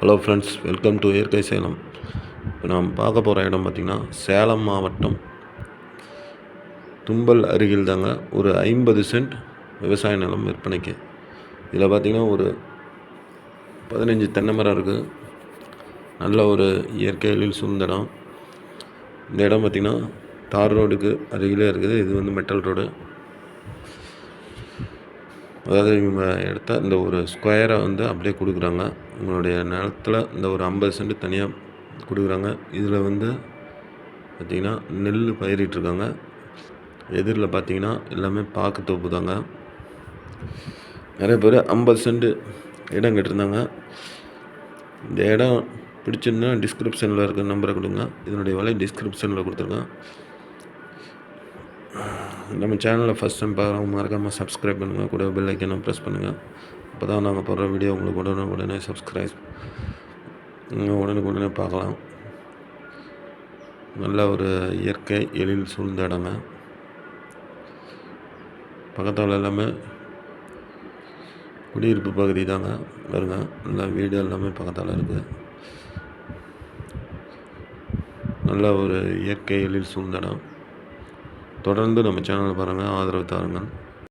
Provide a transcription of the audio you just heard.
Hello friends welcome to இயற்கை சேலம் இப்போ நாம் பார்க்க போகிற இடம் பார்த்திங்கன்னா சேலம் மாவட்டம். தும்பல் அருகில் தாங்க ஒரு ஐம்பது சென்ட் விவசாய நிலம் விற்பனைக்கு. இதில் பார்த்திங்கன்னா ஒரு பதினஞ்சு தென்னை மரம் இருக்குது நல்ல ஒரு இயற்கையில் சூழ்ந்த இடம். இந்த இடம் பார்த்திங்கன்னா தார் ரோடுக்கு அருகிலே இருக்குது. இது வந்து மெட்டல் ரோடு. அதாவது இவங்க இந்த ஒரு ஸ்கொயரை வந்து அப்படியே கொடுக்குறாங்க. உங்களுடைய நிலத்துல இந்த ஒரு ஐம்பது சென்ட் தனியாக கொடுக்குறாங்க. இதில் வந்து பார்த்திங்கன்னா நெல் பயிரிட்டிருக்காங்க எதிரில் பார்த்தீங்கன்னா எல்லாமே பாக்கு தோப்பு தாங்க. நிறைய பேர் ஐம்பது சென்ட் இடம் கேட்டிருந்தாங்க. இந்த இடம் பிடிச்சிருந்தா டிஸ்கிரிப்ஷனில் இருக்கிற நம்பரை கொடுங்க. இதனுடைய விலை டிஸ்கிரிப்ஷனில் கொடுத்துருக்கேன் நம்ம சேனலை ஃபஸ்ட் டைம் பார்க்குறவங்க மறக்காமல் சப்ஸ்கிரைப் பண்ணுங்கள் கூட பெல் ஐக்கனை ப்ரெஸ் பண்ணுங்கள் அப்போ தான் நாங்கள் போடுற வீடியோ உங்களுக்கு உடனே உடனே சப்ஸ்கிரைப் உடனுக்கு உடனே பார்க்கலாம். நல்ல ஒரு இயற்கை எழில் சூழ்ந்த இடங்க. பக்கத்தால் எல்லாமே குடியிருப்பு பகுதி தாங்க. வருங்க நல்லா வீடு எல்லாமே பக்கத்தால் இருக்குது நல்ல ஒரு இயற்கை எழில் சூழ்ந்த இடம். தொடர்ந்து நம்ம சேனலை பாருங்கள் ஆதரவு தாருங்கள்.